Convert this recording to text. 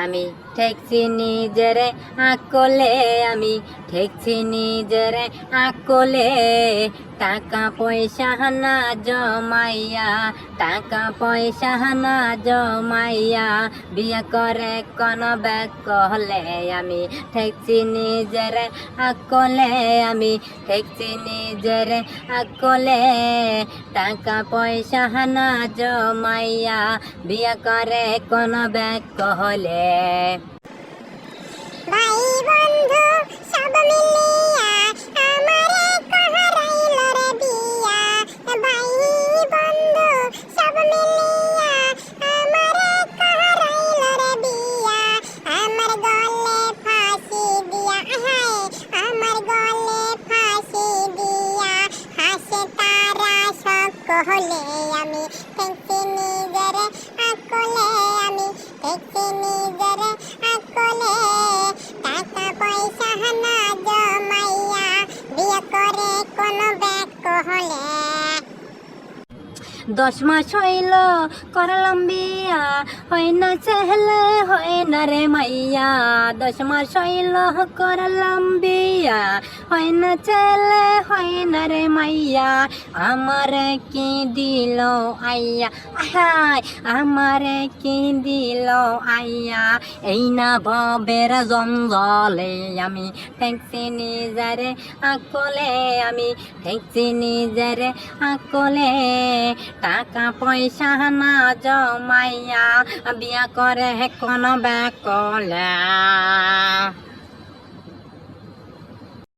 আমি ঠেকছি নিজেরে আকলে, আমি ঠেকছি নিজেরে আকলে। টাকা পয়সা না জমাইয়া, টাকা পয়সা না জমাইয়া বিয়া করে কোন ব্যাগ কহলে আমি ঠেকছি নিজেরে আকলে, আমি ঠেকছি নিজেরে আকলে। টাকা পয়সা না জমাইয়া বিয়া করে কোন ব্যাগ কহলে ভাই বন্ধু, সব মিলিয়া আমারে কহরাইল রে বিয়া। ভাই বন্ধু, সব মিলিয়া আমারে কহরাইল রে বিয়া। আমার গলে ফাঁসি দিয়া, হায়, আমার গলে ফাঁসি দিয়া। হাসে তারা সকলে আমি ঠেকছি নিজেরে দশ মাস হইল করলাম বিয়া হয় না চেহলে হয় না রে মাইয়া। দশ মাস হইল করলাম বিয়া হয় না চেলে হয় না রে মাইয়া। আমার কি দিল আইয়া? হাই আমার কি দিল আইয়া? এই না ভবের জঞ্জলে আমি, ঠেকছি নিজেরে আকলে আমি, ঠেকছি নিজেরে আকলে টাকা পয়সা না জমাইয়া বিয়া করে কোনো ব্যাকলে।